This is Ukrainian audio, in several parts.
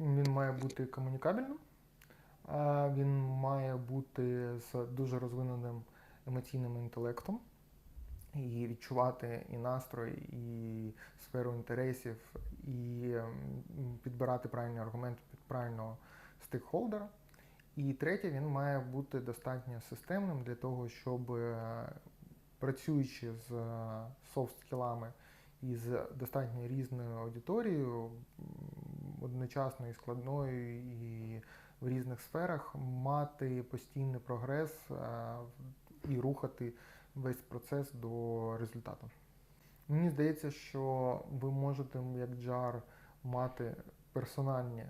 він має бути комунікабельним, він має бути з дуже розвиненим емоційним інтелектом і відчувати і настрой, і сферу інтересів, і підбирати правильні аргументи під правильного стейкхолдера. І третє, він має бути достатньо системним для того, щоб е, працюючи з софт-скілами і з достатньо різною аудиторією, одночасно і складною, і в різних сферах, мати постійний прогрес е, і рухати весь процес до результату. Мені здається, що ви можете як джар мати персональні,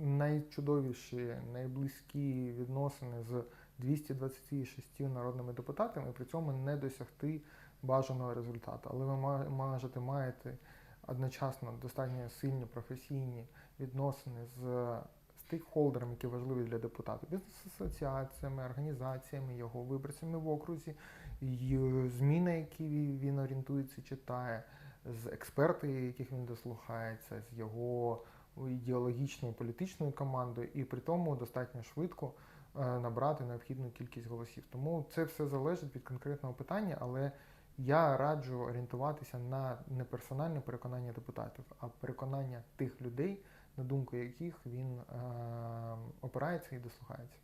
найчудовіші, найблизькі відносини з 226 народними депутатами, і при цьому не досягти бажаного результату. Але ви можете маєте одночасно достатньо сильні професійні відносини з стейкхолдерами, які важливі для депутата, бізнес-асоціаціями, організаціями, його виборцями в окрузі, і ЗМІ, на які він орієнтується, читає, з експерти, яких він дослухається, з його ідеологічною політичною командою, і при тому достатньо швидко е, набрати необхідну кількість голосів. Тому це все залежить від конкретного питання, але я раджу орієнтуватися на не персональне переконання депутатів, а переконання тих людей, на думку яких він е, опирається і дослухається.